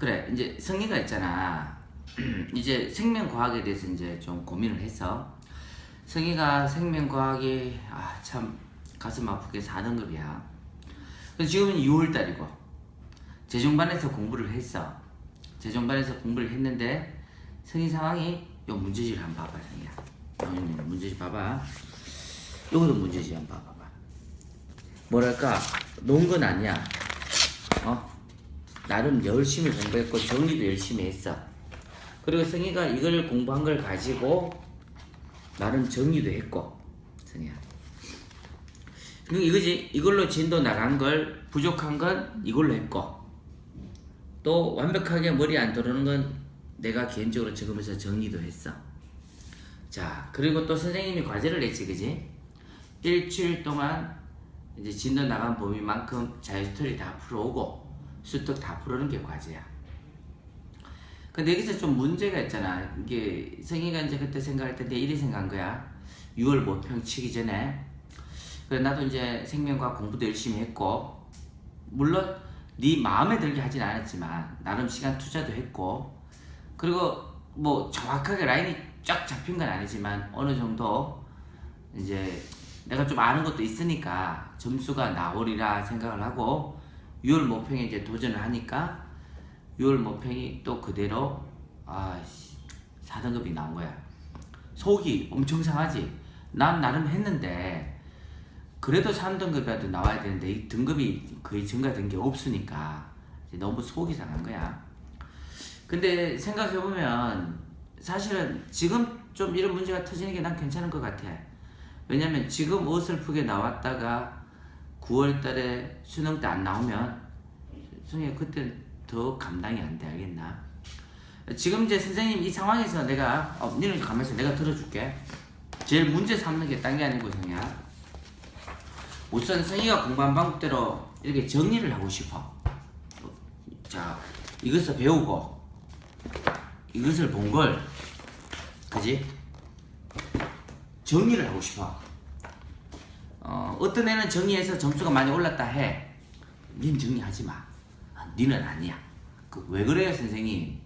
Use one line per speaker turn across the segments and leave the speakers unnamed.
그래 이제 성의가 있잖아. 이제 생명과학에 대해서 이제 좀 고민을 해서 성의가 생명과학이 아 참 가슴 아프게 4등급이야. 그래서 지금은 6월달이고 재종반에서 공부를 했어. 재종반에서 공부를 했는데 성의 상황이 요 문제집 한번 봐봐. 어, 문제집 봐봐. 요것도 문제집 한번 봐봐. 뭐랄까 놓은 건 아니야. 어? 나름 열심히 공부했고 정리도 열심히 했어. 그리고 성희가 이걸 공부한 걸 가지고 나름 정리도 했고. 그럼 이거지 이걸로 진도 나간 걸 부족한 건 이걸로 했고 또 완벽하게 머리 안 들어오는 건 내가 개인적으로 적으면서 정리도 했어. 자 그리고 또 선생님이 과제를 냈지 그지? 일주일 동안 이제 진도 나간 범위만큼 자유 스토리 다 풀어오고 수특 다 풀어오는 게 과제야. 근데 여기서 좀 문제가 있잖아. 이게 성희가 이제 그때 생각할 때내 일이 생각한 거야. 6월 모평 치기 전에. 그래 나도 이제 생명과학 공부도 열심히 했고 물론 네 마음에 들게 하진 않았지만 나름 시간 투자도 했고 그리고 뭐 정확하게 라인이 쫙 잡힌 건 아니지만 어느 정도 이제 내가 좀 아는 것도 있으니까 점수가 나오리라 생각을 하고 6월 모평에 이제 도전을 하니까 6월 모평이 또 그대로 아씨 4등급이 나온 거야. 속이 엄청 상하지. 난 나름 했는데 그래도 3등급이라도 나와야 되는데 이 등급이 거의 증가된 게 없으니까 너무 속이 상한 거야. 근데 생각해보면 사실은 지금 좀 이런 문제가 터지는 게 난 괜찮은 것 같아. 왜냐면 지금 어설프게 나왔다가 9월 달에 수능 때 안 나오면 선생님 그때 더 감당이 안 돼 알겠나? 지금 이제 선생님 이 상황에서 내가 어, 니는 가면서 내가 들어줄게. 제일 문제 삼는 게 딴 게 아니고 성이야. 우선 성이가 공부한 방법대로 이렇게 정리를 하고 싶어. 자, 이것을 배우고 이것을 본 걸, 그지? 정리를 하고 싶어. 어, 어떤 애는 정리해서 점수가 많이 올랐다 해. 닌 정리하지 마. 아, 니는 아니야. 그, 왜 그래요, 선생님?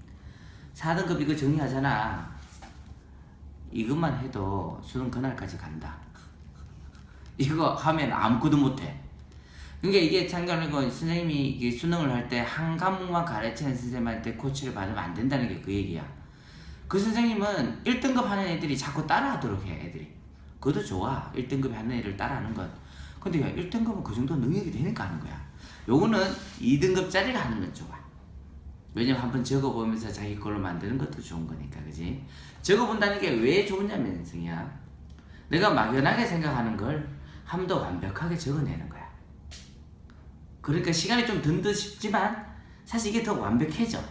4등급 이거 정리하잖아. 이것만 해도 수능 그날까지 간다. 이거 하면 아무것도 못해. 그러니까 이게 참고하는 건 선생님이 수능을 할 때 한 과목만 가르치는 선생님한테 코치를 받으면 안 된다는 게 그 얘기야. 그 선생님은 1등급 하는 애들이 자꾸 따라하도록 해, 애들이. 그것도 좋아. 1등급 하는 애를 따라하는 건. 근데 야, 1등급은 그 정도 능력이 되니까 하는 거야. 요거는 2등급짜리가 하는 건 좋아. 왜냐면 한 번 적어보면서 자기 걸로 만드는 것도 좋은 거니까, 그지? 적어본다는 게 왜 좋으냐면, 승이야. 내가 막연하게 생각하는 걸 한 번 더 완벽하게 적어내는 거야. 그러니까 시간이 좀 든 듯 싶지만 사실 이게 더 완벽해져.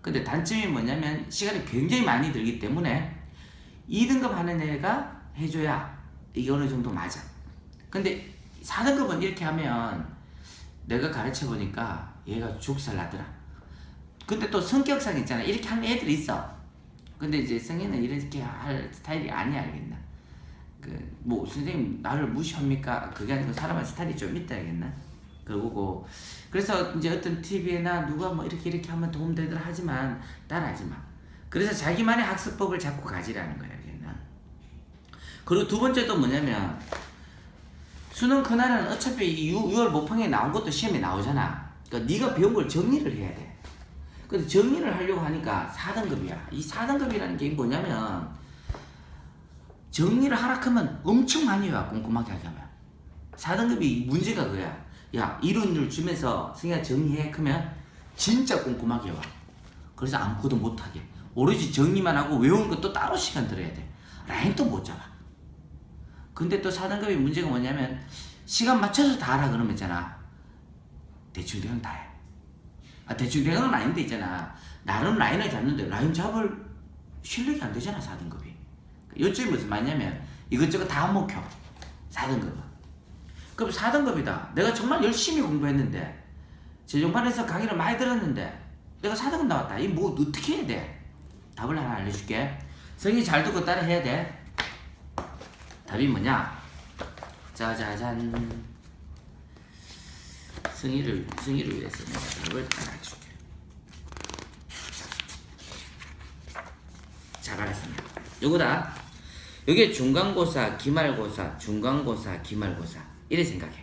근데 단점이 뭐냐면 시간이 굉장히 많이 들기 때문에 2등급 하는 애가 해줘야 이게 어느 정도 맞아. 근데 4등급은 이렇게 하면 내가 가르쳐 보니까 얘가 죽살 나더라. 근데 또 성격상 있잖아. 이렇게 하는 애들이 있어. 근데 이제 성인은 이렇게 할 스타일이 아니야, 알겠나? 그, 뭐, 선생님, 나를 무시합니까? 그게 아니고 사람의 스타일이 좀 있다, 알겠나? 그러고, 그래서 이제 어떤 TV에나 누가 뭐 이렇게 이렇게 하면 도움되더라 하지만 따라하지 마. 그래서 자기만의 학습법을 자꾸 가지라는 알겠나? 그리고 두 번째도 뭐냐면, 수능 그날은 어차피 6, 월 모평에 나온 것도 시험에 나오잖아. 그러니까 네가 배운 걸 정리를 해야 돼. 근데 정리를 하려고 하니까 4등급이야. 이 4등급이라는 게 뭐냐면 정리를 하라 하면 엄청 많이 와 꼼꼼하게 하자면 4등급이 문제가 그야 야 이론을 주면서 승희야 정리해 그러면 진짜 꼼꼼하게 와 그래서 아무것도 못하게 오로지 정리만 하고 외우는 것도 따로 시간 들어야 돼 라인도 못 잡아 근데 또 4등급의 문제가 뭐냐면 시간 맞춰서 다 하라 그러면 있잖아. 대충 대강 다해. 아 대충 대강은 아닌데 있잖아. 나름 라인을 잡는데 라인 잡을 실력이 안 되잖아 4등급이. 요점이 무슨 말이냐면 이것저것 다 먹혀 4등급은. 그럼 4등급이다. 내가 정말 열심히 공부했는데 재종판에서 강의를 많이 들었는데 내가 4등급 나왔다. 이 뭐 어떻게 해야 돼? 답을 하나 알려줄게. 성이 잘 듣고 따라 해야 돼 답이 뭐냐? 짜자잔. 승희를 승희를 위해서 내가 답을 하나 해줄게. 잘 알았습니다. 요거다. 요게 중간고사, 기말고사, 중간고사, 기말고사. 이래 생각해.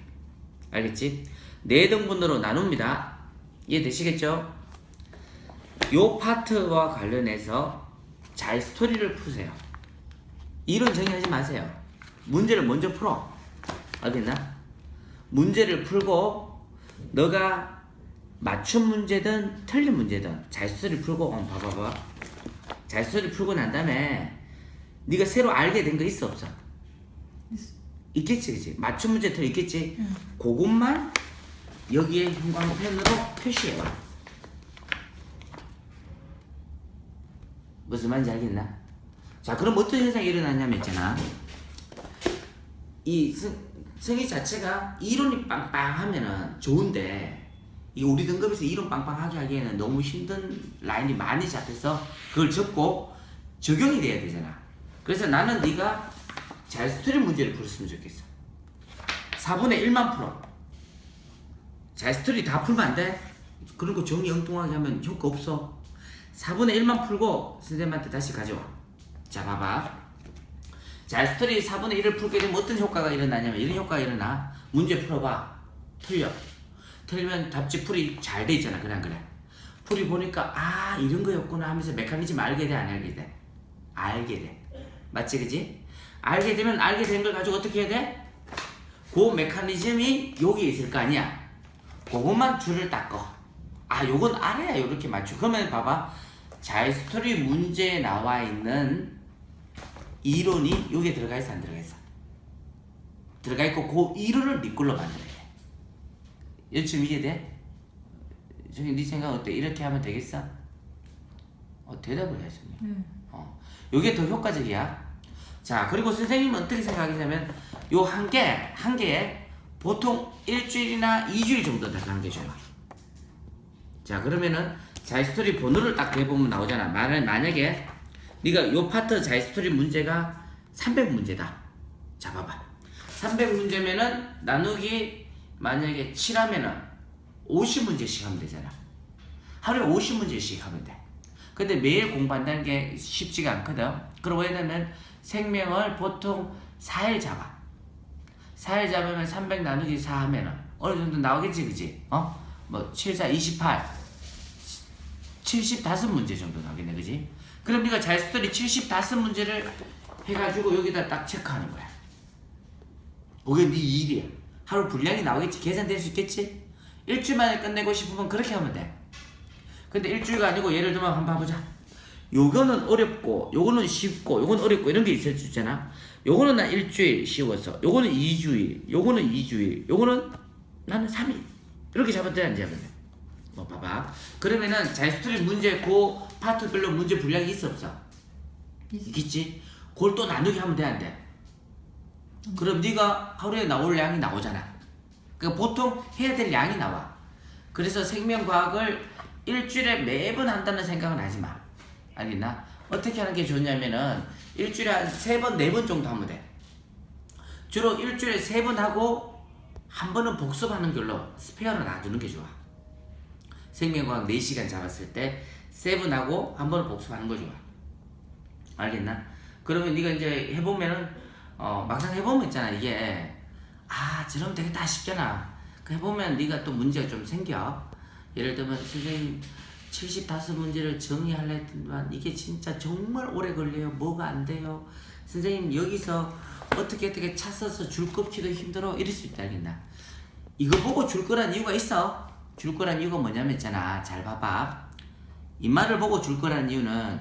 알겠지? 네 등분으로 나눕니다. 이해되시겠죠? 요 파트와 관련해서 잘 스토리를 푸세요. 이론 정의하지 마세요. 문제를 먼저 풀어. 알겠나? 문제를 풀고 너가 맞춤 문제든 틀린 문제든 잘 스토리 풀고 어, 봐봐봐. 잘 스토리 풀고 난 다음에 네가 새로 알게 된 거 있어 없어? 있겠지 그지? 맞춤 문제 틀 있겠지? 그것만 여기에 형광펜으로 표시해봐. 무슨 말인지 알겠나? 자, 그럼 어떤 현상이 일어나냐면 있잖아. 이 성, 성의 자체가 이론이 빵빵하면은 좋은데 이 우리 등급에서 이론 빵빵하게 하기에는 너무 힘든 라인이 많이 잡혀서 그걸 접고 적용이 돼야 되잖아. 그래서 나는 네가 잘 스토리 문제를 풀었으면 좋겠어. 4분의 1만 풀어. 잘 스토리 다 풀면 안 돼? 그런 거 정리 엉뚱하게 하면 효과 없어. 4분의 1만 풀고 선생님한테 다시 가져와. 자, 봐봐. 자, 스토리 4분의 1을 풀게 되면 어떤 효과가 일어나냐면 이런 효과가 일어나. 문제 풀어봐. 틀려. 틀리면 답지 풀이 잘 돼 있잖아. 그냥 그래. 풀이 보니까 아 이런 거였구나 하면서 메커니즘 알게 돼 안 알게 돼? 알게 돼. 맞지 그지? 알게 되면 알게 된 걸 가지고 어떻게 해야 돼? 그 메커니즘이 여기에 있을 거 아니야. 그것만 줄을 닦어. 아, 요건 알아야 요렇게 맞춰. 그러면 봐봐. 잘 스토리 문제에 나와 있는 이론이 여기에 들어가 있어, 안 들어가 있어? 들어가 있고, 그 이론을 네 걸로 만들어야 돼. 여쯤 이해 돼? 저기 네 생각 어때? 이렇게 하면 되겠어? 어, 대답을 해, 선생님.
네.
어, 요게 더 효과적이야. 자, 그리고 선생님은 어떻게 생각하냐면 요 한 개, 한 개에 보통 일주일이나 이주일 정도 남겨줘요. 자, 그러면은 자이스토리 번호를 딱 대보면 나오잖아. 만약, 만약에 네가 요 파트 자이 스토리 문제가 300문제다. 자, 봐봐. 300문제면은 나누기 만약에 7하면은 50문제씩 하면 되잖아. 하루에 50문제씩 하면 돼. 근데 매일 공부한다는 게 쉽지가 않거든. 그럼 왜냐면 생명을 보통 4일 잡아. 4일 잡으면 300 나누기 4 하면은 어느 정도 나오겠지, 그지? 어? 뭐, 7, 4, 28. 75문제 정도 나오겠네, 그지? 그럼 네가 잘스토리 75문제를 해가지고 여기다 딱 체크하는 거야. 그게 네 일이야. 하루 분량이 나오겠지? 계산될 수 있겠지? 일주일 만에 끝내고 싶으면 그렇게 하면 돼. 근데 일주일가 아니고 예를 들면 한번 봐보자. 요거는 어렵고, 요거는 쉽고, 요건 어렵고 이런 게 있을 수 있잖아. 요거는 나 일주일 쉬워서, 요거는 2주일, 요거는 2주일, 요거는 나는 3일. 이렇게 돼, 안 돼? 뭐 봐봐. 그러면은 자이스토리 문제 그 파트별로 문제 분량이 있어 없어? 있겠지? 그걸 또 나누기 하면 돼, 안 돼? 그럼 네가 하루에 나올 양이 나오잖아. 그러니까 보통 해야 될 양이 나와. 그래서 생명과학을 일주일에 매번 한다는 생각은 하지 마. 알겠나? 어떻게 하는 게 좋냐면은 일주일에 한 세 번, 네 번 정도 하면 돼. 주로 일주일에 세 번 하고 한 번은 복습하는 걸로 스페어를 놔두는 게 좋아. 생명과학 4시간 잡았을 때세번 하고 한 번은 복습하는 거 좋아. 알겠나? 그러면 네가 이제 해보면은 어 막상 해보면 있잖아 이게 아 저러면 되겠다 싶잖아. 그 해보면 네가 또 문제가 좀 생겨. 예를 들면 선생님 75문제를 정리하려 했더니만 이게 진짜 정말 오래 걸려요. 뭐가 안 돼요. 선생님 여기서 어떻게 어떻게 차 써서 줄 꼽기도 힘들어 이럴 수 있다 알겠나? 이거 보고 줄 거란 이유가 있어. 줄 거란 이유가 뭐냐면 있잖아. 잘 봐봐. 입말을 보고 줄 거란 이유는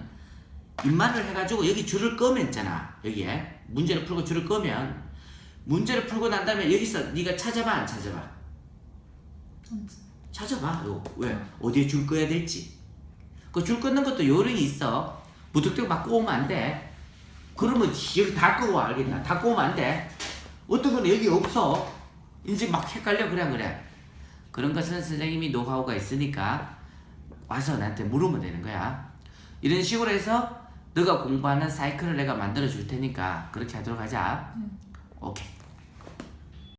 입말을 해가지고 여기 줄을 끄면 있잖아. 여기에 문제를 풀고 줄을 끄면 문제를 풀고 난 다음에 여기서 네가 찾아봐 안 찾아봐? 찾아봐. 요 왜? 어디에 줄 꺼야 될지. 그 줄 끊는 것도 요령이 있어. 무턱대고 막 꼬우면 안 돼. 그러면 여기 다 끄고 와, 알겠나? 다 꼬우면 안 돼. 어떤 건 여기 없어. 이제 막 헷갈려 그래 안 그래. 그런 것은 선생님이 노하우가 있으니까 와서 나한테 물으면 되는 거야. 이런 식으로 해서 너가 공부하는 사이클을 내가 만들어 줄 테니까 그렇게 하도록 하자. 오케이.